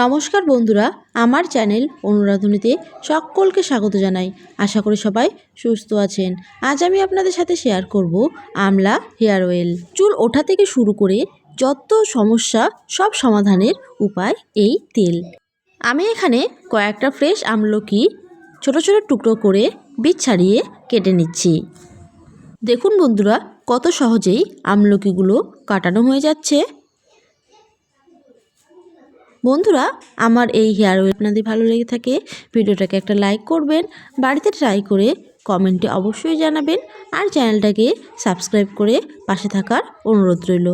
নমস্কার বন্ধুরা, আমার চ্যানেল অনুরাধনীতে সকলকে স্বাগত জানাই। আশা করি সবাই সুস্থ আছেন। আজ আমি আপনাদের সাথে শেয়ার করব আমলা হেয়ার অয়েল চুল ওঠা থেকে শুরু করে যত সমস্যা, সব সমাধানের উপায় এই তেল। আমি এখানে কয়েকটা ফ্রেশ আমলকি ছোট ছোট টুকরো করে বীজ ছাড়িয়ে কেটে নিচ্ছি। দেখুন বন্ধুরা, কত সহজেই আমলকিগুলো কাটানো হয়ে যাচ্ছে। বন্ধুরা, আমার এই হেয়ার অয়েল আপনাদের ভালো লেগে থাকে, ভিডিওটাকে একটা লাইক করবেন, বাড়িতে ট্রাই করে কমেন্টে অবশ্যই জানাবেন, আর চ্যানেলটাকে সাবস্ক্রাইব করে পাশে থাকার অনুরোধ রইল।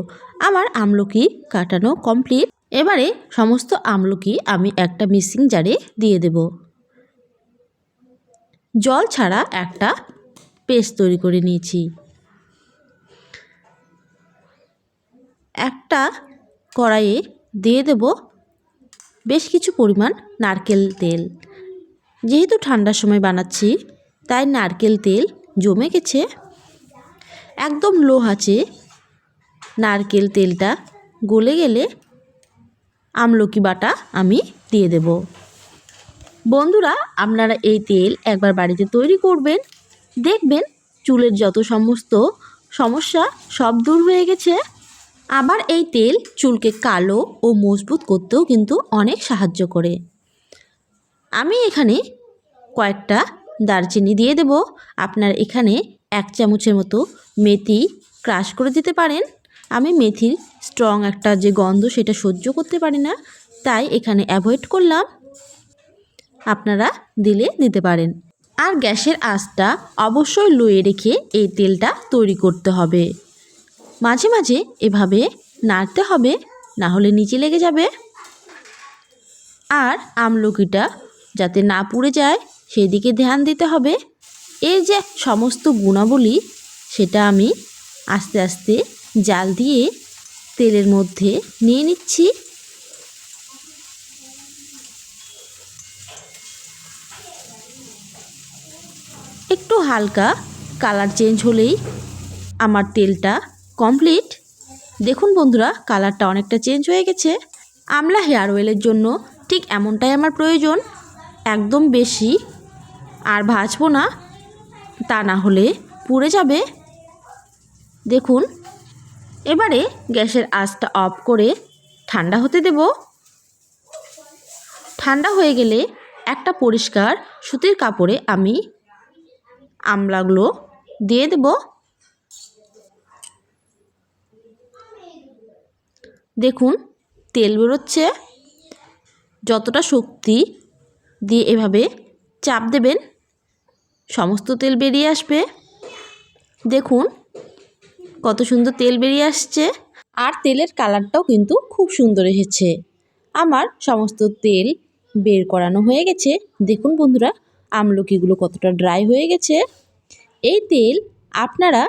আমার আমলকি কাটানো কমপ্লিট। এবারে সমস্ত আমলকি আমি একটা মিক্সিং জারে দিয়ে দেব। জল ছাড়া একটা পেস্ট তৈরি করে নিয়েছি। একটা কড়াইয়ে দিয়ে দেব বেশ কিছু পরিমাণ নারকেল তেল। যেহেতু ঠান্ডার সময় বানাচ্ছি, তাই নারকেল তেল জমে গেছে। একদম লো আঁচে নারকেল তেলটা গলে গেলে আমলকি বাটা আমি দিয়ে দেব। বন্ধুরা, আপনারা এই তেল একবার বাড়িতে তৈরি করবেন। দেখবেন চুলের যত সমস্ত সমস্যা সব দূর হয়ে গেছে। আবার এই তেল চুলকে কালো ও মজবুত করতেও কিন্তু অনেক সাহায্য করে। আমি এখানে কয়েকটা দারচিনি দিয়ে দেব। আপনার এখানে এক চামচের মতো মেথি ক্রাশ করে দিতে পারেন। আমি মেথির স্ট্রং একটা যে গন্ধ সেটা সহ্য করতে পারি না, তাই এখানে অ্যাভয়েড করলাম। আপনারা দিলে দিতে পারেন। আর গ্যাসের আঁচটা অবশ্যই লুয়ে রেখে এই তেলটা তৈরি করতে হবে। মাঝে মাঝে এভাবে নাড়তে হবে, না হলে নিচে লেগে যাবে। আর আমলকিটা যাতে না পুড়ে যায় সেই দিকে ধ্যান দিতে হবে। এর যে সমস্ত গুণাবলী, সেটা আমি আস্তে আস্তে জাল দিয়ে তেলের মধ্যে নিয়ে নিচ্ছি। একটু হালকা কালার চেঞ্জ হলেই আমার তেলটা কমপ্লিট দেখুন বন্ধুরা কালারটা অনেকটা চেঞ্জ হয়ে গেছে। আমলা হেয়ার অয়েলের জন্য ঠিক এমনটাই আমার প্রয়োজন। একদম বেশি, আর ভাজবো না, তা না হলে পুড়ে যাবে। দেখুন, এবারে গ্যাসের আঁচটা অফ করে ঠান্ডা হতে দেব। ঠান্ডা হয়ে গেলে একটা পরিষ্কার সুতির কাপড়ে আমি আমলাগুলো দিয়ে দেবো। দেখুন, তেল বেরোচ্ছে। যতটা শক্তি দিয়ে এভাবে চাপ দেবেন, সমস্ত তেল বেরিয়ে আসবে। দেখুন, কত সুন্দর তেল বেরিয়ে আসছে। আর তেলের কালারটাও কিন্তু খুব সুন্দর এসেছে। আমার সমস্ত তেল বের করানো হয়ে গেছে। দেখুন বন্ধুরা, আমলকিগুলো কতটা ড্রাই হয়ে গেছে। এই তেল আপনারা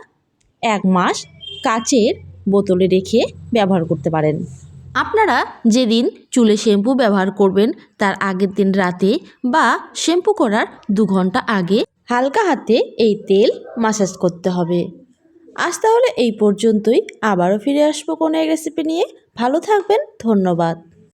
এক মাস কাচের বোতলে রেখে ব্যবহার করতে পারেন। আপনারা যেদিন চুলে শ্যাম্পু ব্যবহার করবেন, তার আগের দিন রাতে বা শ্যাম্পু করার দু ঘণ্টা আগে হালকা হাতে এই তেল মাসাজ করতে হবে। আজ তাহলে এই পর্যন্তই। আবারও ফিরে আসব কোনো এই রেসিপি নিয়ে। ভালো থাকবেন। ধন্যবাদ।